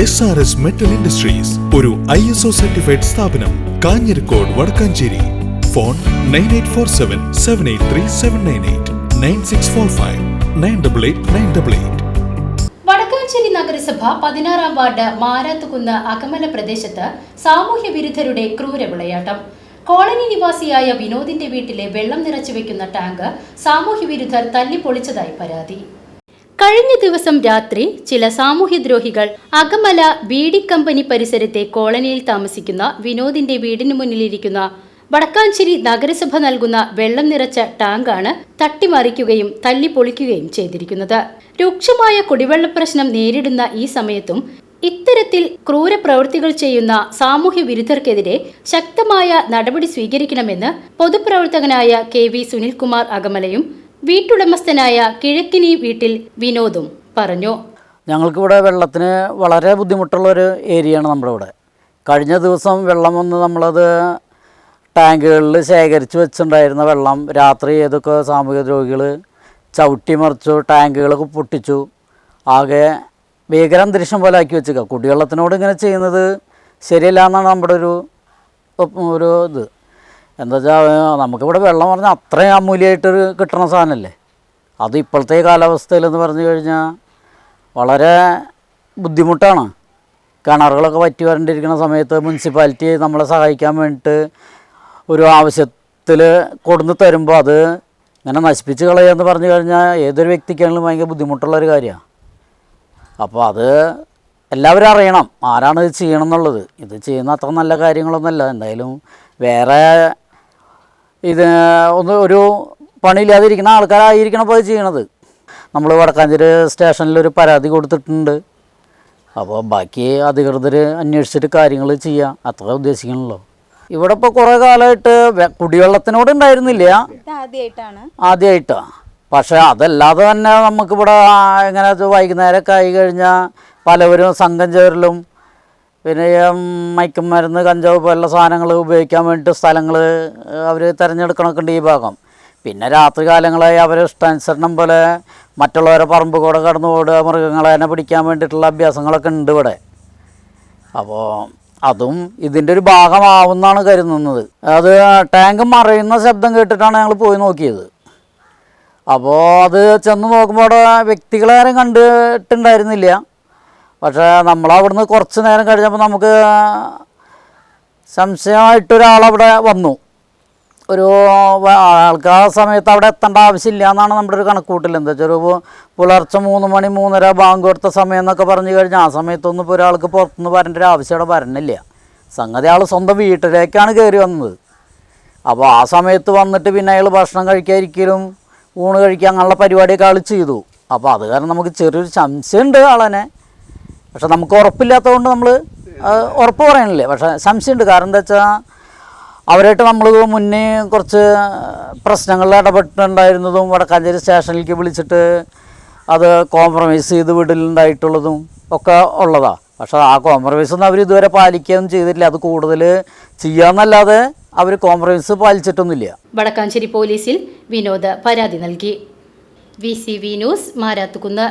S R S metal industries ഒരു I S O certified സ്ഥാപനം Kanjirakode Vadakkanchery. Phone nine eight four seven seven eight three seven nine eight nine six four five nine double eight nine double eight Vadakkanchery നഗരസഭ പതിനാറാം ward Marathukunnu Akamala പ്രദേശത്ത് സാമൂഹ്യ വിരുദ്ധരുടെ ക്രൂര വിളയാട്ടം. Colony നിവാസിയായ വിനോദിന്റെ വീട്ടിലെ വെള്ളം നിറച്ചു വെക്കുന്ന ടാങ്ക് സാമൂഹ്യ വിരുദ്ധർ തല്ലിപ്പൊളിച്ചതായി പരാതി. കഴിഞ്ഞ ദിവസം രാത്രി ചില സാമൂഹ്യദ്രോഹികൾ അകമല ബീഡി കമ്പനി പരിസരത്തെ കോളനിയിൽ താമസിക്കുന്ന വിനോദിന്റെ വീടിന് മുന്നിലിരിക്കുന്ന വടക്കാഞ്ചേരി നഗരസഭ നൽകുന്ന വെള്ളം നിറച്ച ടാങ്കാണ് തട്ടിമറിക്കുകയും തല്ലിപ്പൊളിക്കുകയും ചെയ്തിരിക്കുന്നത്. രൂക്ഷമായ കുടിവെള്ള പ്രശ്നം നേരിടുന്ന ഈ സമയത്തും ഇത്തരത്തിൽ ക്രൂര പ്രവൃത്തികൾ ചെയ്യുന്ന സാമൂഹ്യ വിരുദ്ധർക്കെതിരെ ശക്തമായ നടപടി സ്വീകരിക്കണമെന്ന് പൊതുപ്രവർത്തകനായ കെ വി സുനിൽകുമാർ അകമലയും വീട്ടുടമസ്ഥനായ കിഴക്കിനി വീട്ടിൽ വിനോദും പറഞ്ഞു. ഞങ്ങൾക്കിവിടെ വെള്ളത്തിന് വളരെ ബുദ്ധിമുട്ടുള്ള ഒരു ഏരിയയാണ് നമ്മുടെ ഇവിടെ കഴിഞ്ഞ ദിവസം വെള്ളം വന്ന് നമ്മളത് ടാങ്കുകളിൽ ശേഖരിച്ച് വെച്ചിട്ടുണ്ടായിരുന്ന വെള്ളം രാത്രി ഏതൊക്കെ സാമൂഹിക രോഗികൾ ചവിട്ടി മറിച്ചു ടാങ്കുകളൊക്കെ പൊട്ടിച്ചു. ആകെ ഭീകരാന്തരീക്ഷം പോലെ ആക്കി വെച്ചേക്കുക കുടിവെള്ളത്തിനോട് ഇങ്ങനെ ചെയ്യുന്നത് ശരിയല്ല എന്നാണ് നമ്മുടെ ഒരു ഒരു ഇത്. എന്താ വെച്ചാൽ നമുക്കിവിടെ വെള്ളം പറഞ്ഞാൽ അത്രയും അമൂല്യമായിട്ട് കിട്ടുന്ന സാധനമല്ലേ അത് ഇപ്പോഴത്തെ കാലാവസ്ഥയിലെന്ന് പറഞ്ഞു കഴിഞ്ഞാൽ വളരെ ബുദ്ധിമുട്ടാണ്. കിണറുകളൊക്കെ വറ്റി വരണ്ടിരിക്കുന്ന സമയത്ത് മുനിസിപ്പാലിറ്റി നമ്മളെ സഹായിക്കാൻ വേണ്ടിയിട്ട് ഒരു ആവശ്യത്തിൽ കൊടുന്ന് തരുമ്പോൾ അത് ഇങ്ങനെ നശിപ്പിച്ച് കളയുക പറഞ്ഞു കഴിഞ്ഞാൽ ഏതൊരു വ്യക്തിക്കാണെങ്കിലും ഭയങ്കര ബുദ്ധിമുട്ടുള്ളൊരു കാര്യമാണ് അപ്പോൾ അത് എല്ലാവരും അറിയണം ആരാണ് ഇത് ചെയ്യണം എന്നുള്ളത് ഇത് ചെയ്യുന്ന അത്ര നല്ല കാര്യങ്ങളൊന്നുമല്ല. എന്തായാലും വേറെ ഇത് ഒന്ന് ഒരു പണിയില്ലാതിരിക്കുന്ന ആൾക്കാരായിരിക്കണം അപ്പോൾ അത് ചെയ്യണത്. നമ്മൾ വടക്കാഞ്ചേരി സ്റ്റേഷനിൽ ഒരു പരാതി കൊടുത്തിട്ടുണ്ട്. അപ്പോൾ ബാക്കി അധികൃതർ അന്വേഷിച്ചിട്ട് കാര്യങ്ങൾ ചെയ്യാം. അത്ര ഉദ്ദേശിക്കണല്ലോ. ഇവിടെ ഇപ്പോൾ കുറേ കാലമായിട്ട് കുടിവെള്ളത്തിനോട് ഉണ്ടായിരുന്നില്ല. ആദ്യമായിട്ടാണ് ആദ്യമായിട്ടാണ് പക്ഷേ അതല്ലാതെ തന്നെ നമുക്കിവിടെ എങ്ങനെ വൈകുന്നേരമൊക്കെ ആയി കഴിഞ്ഞാൽ പലവരും സംഘം ചേരലും പിന്നെ ഈ മയക്കുമരുന്ന് കഞ്ചാവ് പോലുള്ള സാധനങ്ങൾ ഉപയോഗിക്കാൻ വേണ്ടിയിട്ട് സ്ഥലങ്ങൾ അവർ തിരഞ്ഞെടുക്കണമൊക്കെ ഉണ്ട് ഈ ഭാഗം. പിന്നെ രാത്രി കാലങ്ങളായി അവർ ഇഷ്ടാനുസരണം പോലെ മറ്റുള്ളവരെ പറമ്പ് കൂടെ കടന്നു ഓടുക മൃഗങ്ങളെ തന്നെ പിടിക്കാൻ വേണ്ടിയിട്ടുള്ള അഭ്യാസങ്ങളൊക്കെ ഉണ്ട് ഇവിടെ. അപ്പോൾ അതും ഇതിന്റെ ഒരു ഭാഗമാവുമെന്നാണ് കരുതുന്നത്. അത് ടാങ്ക് മറയുന്ന ശബ്ദം കേട്ടിട്ടാണ് ഞങ്ങൾ പോയി നോക്കിയത്. അപ്പോൾ അത് ചെന്ന് നോക്കുമ്പോൾ അവിടെ വ്യക്തികളാരും കണ്ടിട്ടുണ്ടായിരുന്നില്ല. പക്ഷേ നമ്മളവിടുന്ന് കുറച്ച് നേരം കഴിഞ്ഞപ്പോൾ നമുക്ക് സംശയമായിട്ടൊരാളവിടെ വന്നു. ഒരു ആൾക്കാർ സമയത്ത് അവിടെ എത്തേണ്ട ആവശ്യമില്ല എന്നാണ് നമ്മുടെ ഒരു കണക്കൂട്ടിൽ എന്താ വെച്ചാൽ ഒരു പുലർച്ചെ മൂന്ന് മണി മൂന്നര ബാങ്ക് കൊടുത്ത സമയം എന്നൊക്കെ പറഞ്ഞു കഴിഞ്ഞാൽ ആ സമയത്തൊന്നും ഇപ്പോൾ ഒരാൾക്ക് പുറത്തുനിന്ന് വരേണ്ട ഒരു ആവശ്യം അവിടെ വരണില്ല. സംഗതി ആൾ സ്വന്തം വീട്ടിലേക്കാണ് കയറി വന്നത്. അപ്പോൾ ആ സമയത്ത് വന്നിട്ട് പിന്നെ അയാൾ ഭക്ഷണം കഴിക്കാതിരിക്കലും ഊണ് കഴിക്കുക അങ്ങനെയുള്ള പരിപാടിയൊക്കെ ആൾ ചെയ്തു. അപ്പോൾ അത് കാരണം നമുക്ക് ചെറിയൊരു സംശയമുണ്ട് ആളനെ പക്ഷെ നമുക്ക് ഉറപ്പില്ലാത്തതുകൊണ്ട് നമ്മൾ ഉറപ്പ് പറയണില്ലേ. പക്ഷെ സംശയമുണ്ട്. കാരണം എന്താ വെച്ചാൽ അവരായിട്ട് നമ്മൾ മുന്നേ കുറച്ച് പ്രശ്നങ്ങളിൽ ഇടപെട്ടിട്ടുണ്ടായിരുന്നതും വടക്കാഞ്ചേരി സ്റ്റേഷനിലേക്ക് വിളിച്ചിട്ട് അത് കോംപ്രമൈസ് ചെയ്ത് വിടലുണ്ടായിട്ടുള്ളതും ഒക്കെ ഉള്ളതാണ് പക്ഷെ ആ കോംപ്രമൈസ് ഒന്നും അവർ ഇതുവരെ പാലിക്കുകയൊന്നും ചെയ്തിട്ടില്ല. അത് കൂടുതൽ ചെയ്യാമെന്നല്ലാതെ അവർ കോംപ്രമൈസ് പാലിച്ചിട്ടൊന്നുമില്ല. വടക്കാഞ്ചേരി പോലീസിൽ വിനോദ് പരാതി നൽകി. V C V news Marathukunnu.